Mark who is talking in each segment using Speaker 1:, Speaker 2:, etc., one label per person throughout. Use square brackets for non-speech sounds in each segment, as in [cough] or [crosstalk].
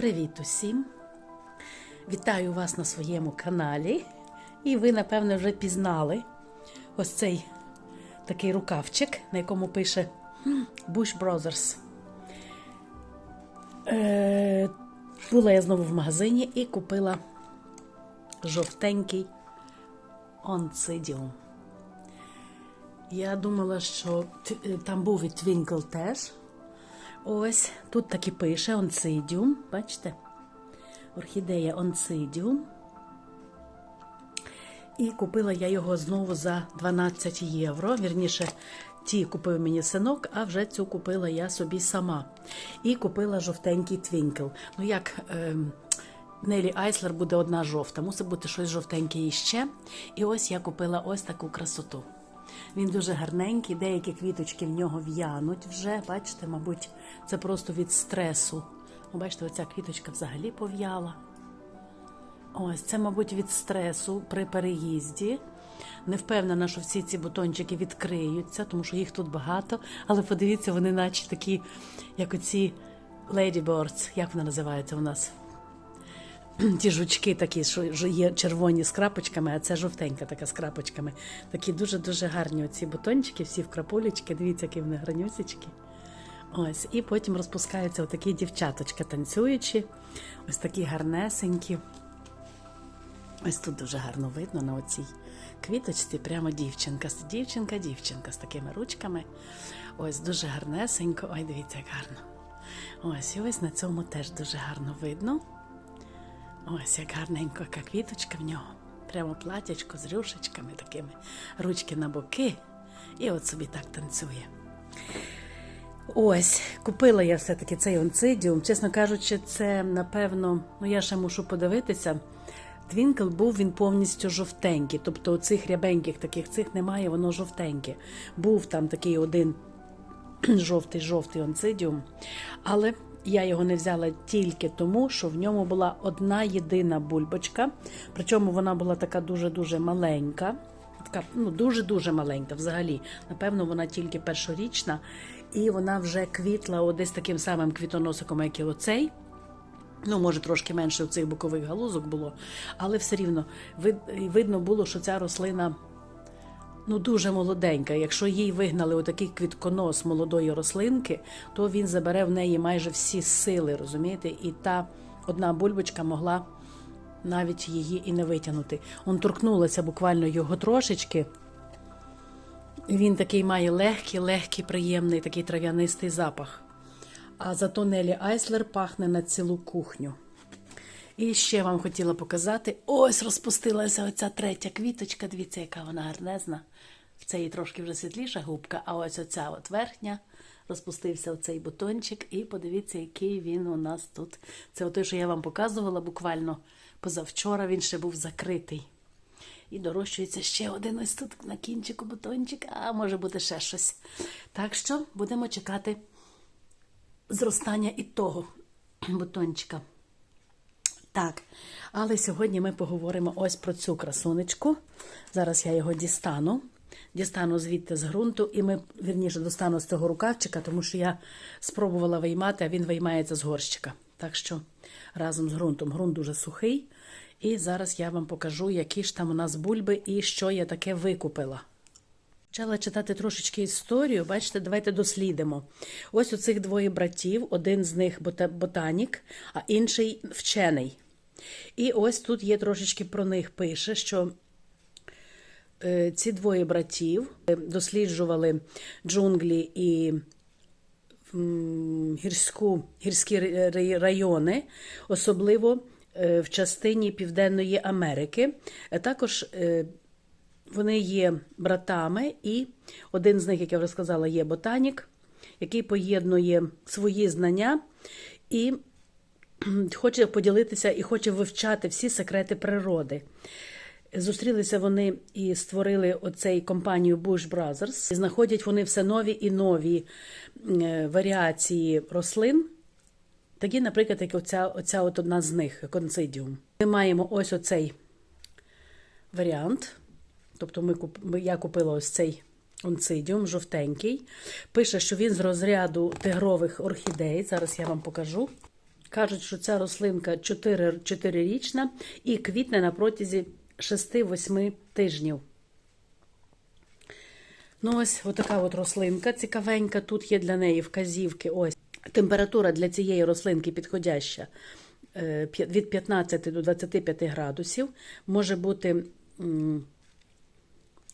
Speaker 1: Привіт усім! Вітаю вас на своєму каналі. І ви, напевно, вже пізнали ось цей такий рукавчик, на якому пише Bush Brothers. Е, була я знову в магазині і купила жовтенький онцидіум. Я думала, що е, там був і твінкл теж. Ось тут так і пише онцидіум. Бачите? Орхідея онцидіум. І купила я його знову за 12 євро. Вірніше, ті купив мені синок, а вже цю купила я собі сама. І купила жовтенький твінкл. Ну, як ем, Нелі Айслер буде одна жовта, мусить бути щось жовтеньке іще. І ось я купила ось таку красоту. Він дуже гарненький, деякі квіточки в нього в'януть вже. Бачите, мабуть, це просто від стресу. Ну, Бачите, оця квіточка взагалі пов'яла. Ось це, мабуть, від стресу при переїзді. Не впевнена, що всі ці бутончики відкриються, тому що їх тут багато. Але подивіться, вони наче такі, як оці ladybirds, як вони називаються у нас? [clears throat] Ті жучки такі, що є червоні з крапочками, а це жовтенька така з крапочками. Такі дуже-дуже гарні оці бутончики, всі в крапулечки. Дивіться, які вони гранюсечки. Ось, і потім розпускаються отакі дівчаточка танцюючі, ось такі гарнесенькі. Ось тут дуже гарно видно на оцій квіточці, прямо дівчинка. Дівчинка, дівчинка з такими ручками. Ось дуже гарнесенько. Ой, дивіться, як гарно. Ось, і ось на цьому теж дуже гарно видно. Ось як гарненько, яка квіточка в нього. Прямо платячко з рюшечками такими, ручки на боки. І от собі так танцює. Ось, купила я все-таки цей онцидіум. Чесно кажучи, це напевно, ну я ще мушу подивитися. Твінкл був він повністю жовтенький. Тобто оцих рябеньких таких цих немає, воно жовтеньке. Був там такий один [clears throat] жовтий-жовтий онцидіум. Але я його не взяла тільки тому, що в ньому була одна єдина бульбочка. Причому вона була така дуже-дуже маленька. Така ну, дуже-дуже маленька взагалі. Напевно, вона тільки першорічна, і вона вже квітла о, десь таким самим квітоносиком, як і оцей. Ну, може, трошки менше у цих бокових галузок було, але все рівно видно було, що ця рослина ну, дуже молоденька. Якщо їй вигнали отакий квітконос молодої рослинки, то він забере в неї майже всі сили, розумієте? І та одна бульбочка могла навіть її і не витягнути. Он торкнулася буквально його трошечки. Він такий має легкий, легкий, приємний, такий трав'янистий запах. А зато Нелі Айслер пахне на цілу кухню. І ще вам хотіла показати: ось розпустилася оця третя квіточка. Дивіться, яка вона гарнезна. В цій трошки вже світліша губка, а ось оця от верхня. Розпустився оцей бутончик, і подивіться, який він у нас тут. Це те, що я вам показувала буквально позавчора, він ще був закритий. І дорощується ще один ось тут на кінчику бутончик, а може бути ще щось. Так що будемо чекати зростання і того бутончика. Так, але сьогодні ми поговоримо ось про цю красунечку. Зараз я його дістану. Дістану звідти з ґрунту, і ми вірніше достану з цього рукавчика, тому що я спробувала виймати, а він виймається з горщика. Так що разом з ґрунтом. Ґрунт дуже сухий. І зараз я вам покажу, які ж там у нас бульби і що я таке викупила. Почала читати трошечки історію. Бачите, давайте дослідимо. Ось у цих двоє братів, один з них ботанік, а інший вчений. І ось тут є трошечки про них пише, що е, ці двоє братів е, досліджували джунглі і гірську, гірські райони, особливо е, в частині Південної Америки. Також вони є братами, і один з них, як я вже сказала, є ботанік, який поєднує свої знання і хоче поділитися і хоче вивчати всі секрети природи. Зустрілися вони і створили оцей компанію Bush Brothers. І знаходять вони все нові і нові е, варіації рослин. Такі, наприклад, як оця, оця от одна з них концидіум. Ми маємо ось оцей варіант. Тобто ми, ми- я купила ось цей онцидіум, жовтенький. Пише, що він з розряду тигрових орхідей. Зараз я вам покажу. Кажуть, що ця рослинка 4, 4-річна і квітне на протязі 6-8 тижнів. Ну, ось отака от рослинка цікавенька. Тут є для неї вказівки. Ось температура для цієї рослинки підходяща е, від 15 до 25 градусів. Може бути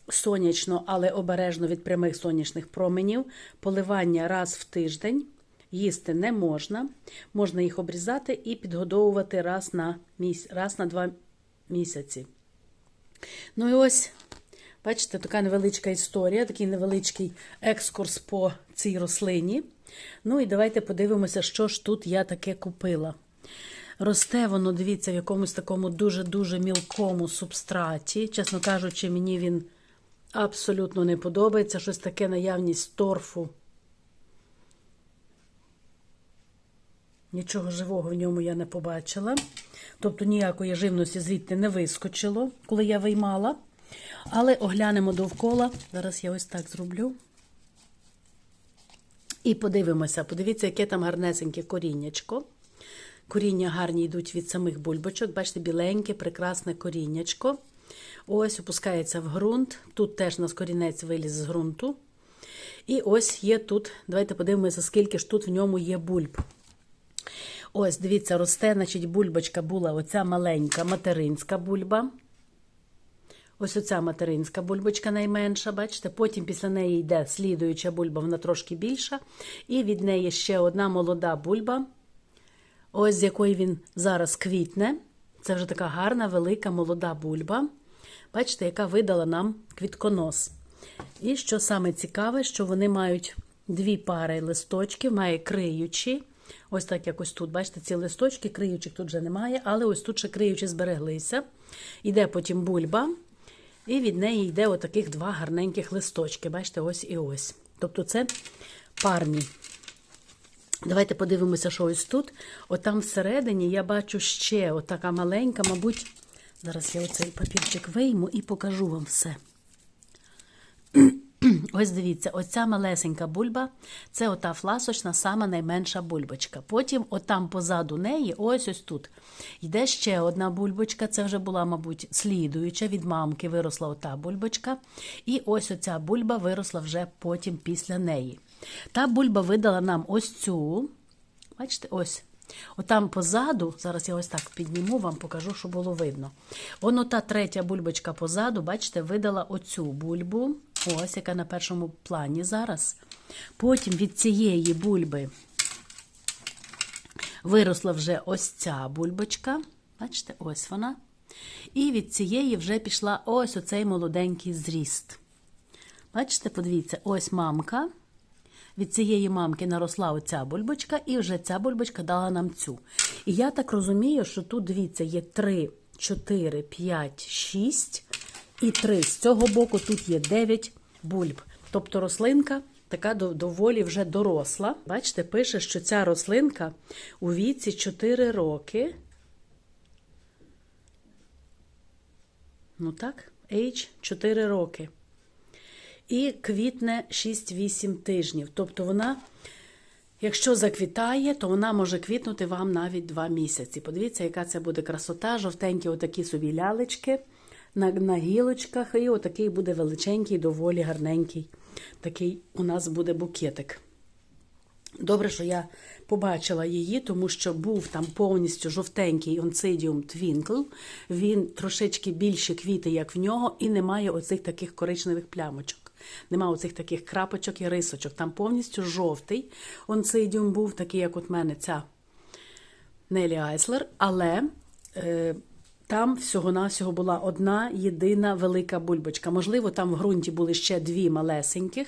Speaker 1: сонячно, але обережно від прямих сонячних променів. Поливання раз в тиждень. Їсти не можна. Можна їх обрізати і підгодовувати раз на, міс... раз на два місяці. Ну і ось, бачите, така невеличка історія, такий невеличкий екскурс по цій рослині. Ну і давайте подивимося, що ж тут я таке купила. Росте воно, дивіться, в якомусь такому дуже-дуже мілкому субстраті. Чесно кажучи, мені він абсолютно не подобається. Щось таке наявність торфу. Нічого живого в ньому я не побачила. Тобто ніякої живності звідти не вискочило, коли я виймала. Але оглянемо довкола. Зараз я ось так зроблю. І подивимося. Подивіться, яке там гарнесеньке коріннячко. Коріння гарні йдуть від самих бульбочок. Бачите, біленьке, прекрасне коріннячко. Ось опускається в ґрунт. Тут теж нас корінець виліз з ґрунту. І ось є тут. Давайте подивимося, скільки ж тут в ньому є бульб. Ось, дивіться, росте, значить, бульбочка була оця маленька материнська бульба. Ось оця материнська бульбочка найменша, бачите? Потім після неї йде слідуюча бульба, вона трошки більша. І від неї ще одна молода бульба, ось з якої він зараз квітне. Це вже така гарна, велика молода бульба. Бачите, яка видала нам квітконос. І що саме цікаве, що вони мають дві пари листочків, має криючі. Ось так якось тут, бачите, ці листочки, криючих тут вже немає, але ось тут ще криючі збереглися. Іде потім бульба, і від неї йде отаких два гарненьких листочки. Бачите, ось і ось. Тобто це парні. Давайте подивимося, що ось тут. Отам всередині я бачу ще отака маленька, мабуть, зараз я оцей папірчик вийму і покажу вам все. [clears throat] Ось дивіться, оця малесенька бульба це ота фласочна, сама найменша бульбочка. Потім, отам позаду неї, ось ось тут, йде ще одна бульбочка. Це вже була, мабуть, слідуюча. Від мамки виросла ота бульбочка. І ось оця бульба виросла вже потім після неї. Та бульба видала нам ось цю. Бачите, ось. Отам позаду, зараз я ось так підніму, вам покажу, що було видно. Воно та третя бульбочка позаду, бачите, видала оцю бульбу. Ось, яка на першому плані зараз. Потім від цієї бульби виросла вже ось ця бульбочка. Бачите, ось вона. І від цієї вже пішла ось оцей молоденький зріст. Бачите, подивіться, ось мамка. Від цієї мамки наросла оця бульбочка, і вже ця бульбочка дала нам цю. І я так розумію, що тут, дивіться, є 3, 4, 5, 6 і 3. З цього боку тут є 9 бульб. Тобто рослинка така доволі вже доросла. Бачите, пише, що ця рослинка у віці 4 роки. Ну так, age 4 роки і квітне 6-8 тижнів. Тобто вона, якщо заквітає, то вона може квітнути вам навіть 2 місяці. Подивіться, яка це буде красота, жовтенькі отакі собі лялечки на, на гілочках, і отакий буде величенький, доволі гарненький. Такий у нас буде букетик. Добре, що я побачила її, тому що був там повністю жовтенький онцидіум твінкл. Він трошечки більше квіти, як в нього, і немає оцих таких коричневих плямочок. Нема оцих таких крапочок і рисочок. Там повністю жовтий онцидіум був, такий, як от мене ця Нелі Айслер, але е, там всього-навсього була одна єдина велика бульбочка. Можливо, там в ґрунті були ще дві малесеньких.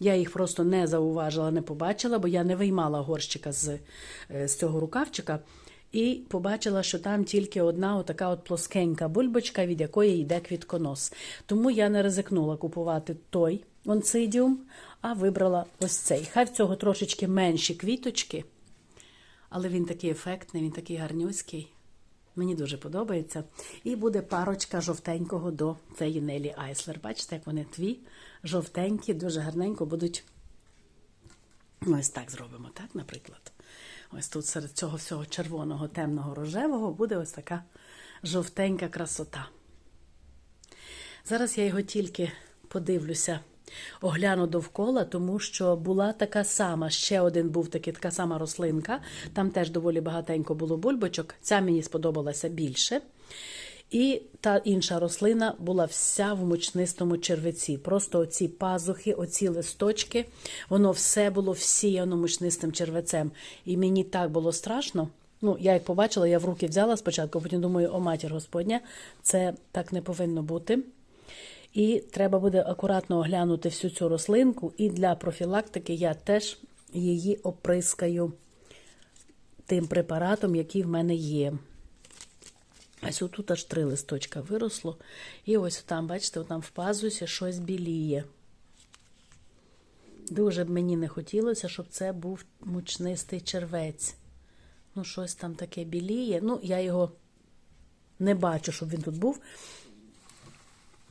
Speaker 1: Я їх просто не зауважила, не побачила, бо я не виймала горщика з, е, з цього рукавчика. І побачила, що там тільки одна отака от плоскенька бульбочка, від якої йде квітконос. Тому я не ризикнула купувати той онцидіум, а вибрала ось цей. Хай в цього трошечки менші квіточки, але він такий ефектний, він такий гарнюський. Мені дуже подобається. І буде парочка жовтенького до цієї Нелі Айслер. Бачите, як вони дві жовтенькі, дуже гарненько будуть. Ось так зробимо, так, наприклад. Ось тут серед цього всього червоного, темного, рожевого буде ось така жовтенька красота. Зараз я його тільки подивлюся, огляну довкола, тому що була така сама, ще один був такий, така сама рослинка. Там теж доволі багатенько було бульбочок. Ця мені сподобалася більше. І та інша рослина була вся в мучнистому червиці. Просто оці пазухи, оці листочки, воно все було всіяно мучнистим червецем. І мені так було страшно. Ну, я як побачила, я в руки взяла спочатку, потім думаю, о матір Господня, це так не повинно бути. І треба буде акуратно оглянути всю цю рослинку. І для профілактики я теж її оприскаю тим препаратом, який в мене є. Ось отут аж три листочка виросло. І ось там, бачите, там в пазусі щось біліє. Дуже б мені не хотілося, щоб це був мучнистий червець. Ну, щось там таке біліє. Ну, я його не бачу, щоб він тут був.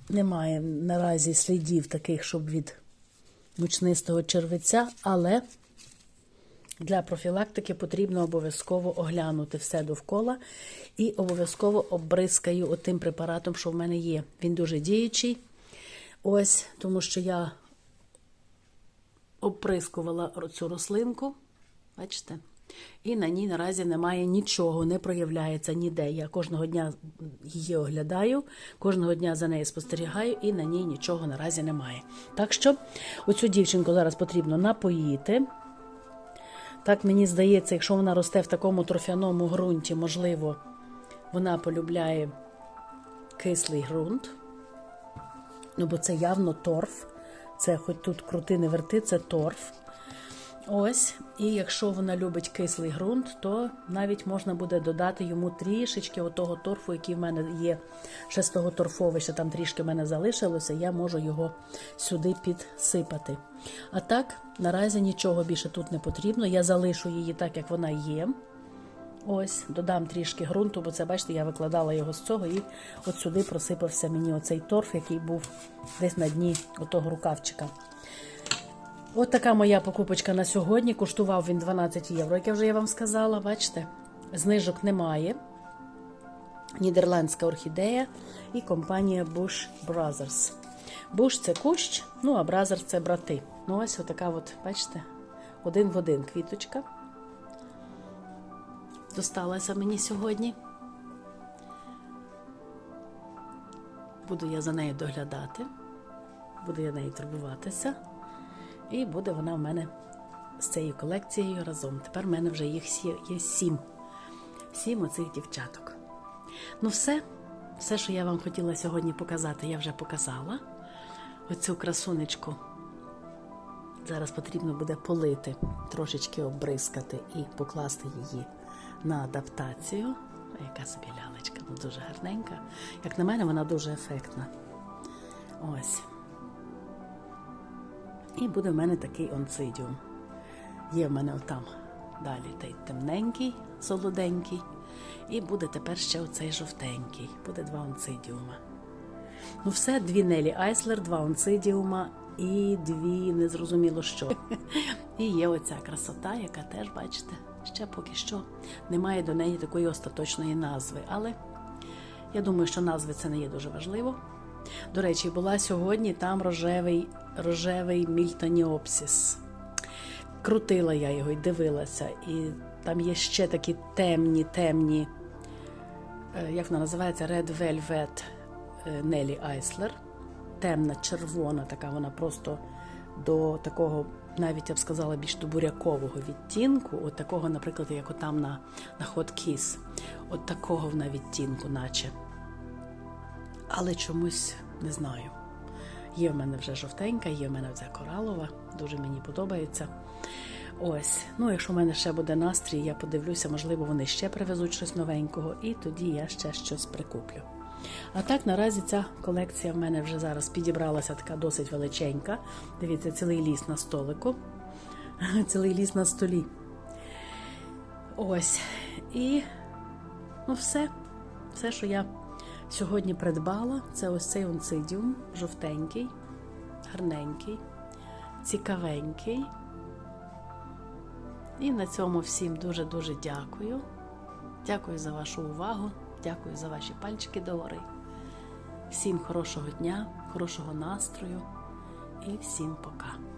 Speaker 1: Немає наразі слідів таких, щоб від мучнистого червеця, але для профілактики потрібно обов'язково оглянути все довкола і обов'язково обризкаю отим препаратом, що в мене є. Він дуже діючий. Ось, тому що я обприскувала цю рослинку. Бачите? І на ній наразі немає нічого, не проявляється ніде. Я кожного дня її оглядаю, кожного дня за нею спостерігаю, і на ній нічого наразі немає. Так що оцю дівчинку зараз потрібно напоїти. Так мені здається, якщо вона росте в такому трофяному ґрунті, можливо, вона полюбляє кислий ґрунт. Ну, бо це явно торф. Це хоч тут крути не верти, це торф. Ось, і якщо вона любить кислий ґрунт, то навіть можна буде додати йому трішечки отого торфу, який в мене є ще з того торфовища, там трішки в мене залишилося, я можу його сюди підсипати. А так, наразі нічого більше тут не потрібно. Я залишу її так, як вона є. Ось, додам трішки ґрунту, бо це, бачите, я викладала його з цього, і от сюди просипався мені оцей торф, який був десь на дні отого рукавчика. От така моя покупочка на сьогодні. Коштував він 12 євро, як я вже я вам сказала, бачите, знижок немає. Нідерландська орхідея і компанія Bush Brothers. Bush це кущ, ну а Brothers це брати. Ну, ось отака, от, бачите, один в один квіточка. Досталася мені сьогодні. Буду я за нею доглядати, буду я нею турбуватися. І буде вона в мене з цією колекцією разом. Тепер в мене вже їх є сім. Сім оцих дівчаток. Ну, все, все, що я вам хотіла сьогодні показати, я вже показала. Оцю красунечку. Зараз потрібно буде полити, трошечки обрискати і покласти її на адаптацію. Яка собі лялечка, ну дуже гарненька. Як на мене, вона дуже ефектна. Ось. І буде в мене такий онцидіум. Є в мене отам далі той темненький, солоденький. І буде тепер ще оцей жовтенький. Буде два онцидіума. Ну, все, дві Нелі Айслер, два онцидіума і дві незрозуміло що. І є оця красота, яка теж, бачите, ще поки що немає до неї такої остаточної назви. Але я думаю, що назви це не є дуже важливо. До речі, була сьогодні там рожевий рожевий мільтоніопсіс. Крутила я його і дивилася, і там є ще такі темні, темні, е, як вона називається, Red Velvet Нелі Айслер. Темна, червона, така вона просто до такого, навіть я б сказала, більш до бурякового відтінку. От такого, наприклад, як отам на на Hot Kiss. От такого вона відтінку, наче. Але чомусь не знаю. Є в мене вже жовтенька, є в мене ця коралова, дуже мені подобається. Ось, ну якщо в мене ще буде настрій, я подивлюся, можливо, вони ще привезуть щось новенького, і тоді я ще щось прикуплю. А так, наразі ця колекція в мене вже зараз підібралася така досить величенька. Дивіться, цілий ліс на столику, [laughs] цілий ліс на столі. Ось. І ну все, все, що я. Сьогодні придбала це ось цей онцидіум, жовтенький, гарненький, цікавенький. І на цьому всім дуже-дуже дякую. Дякую за вашу увагу, дякую за ваші пальчики догори. Всім хорошого дня, хорошого настрою і всім пока.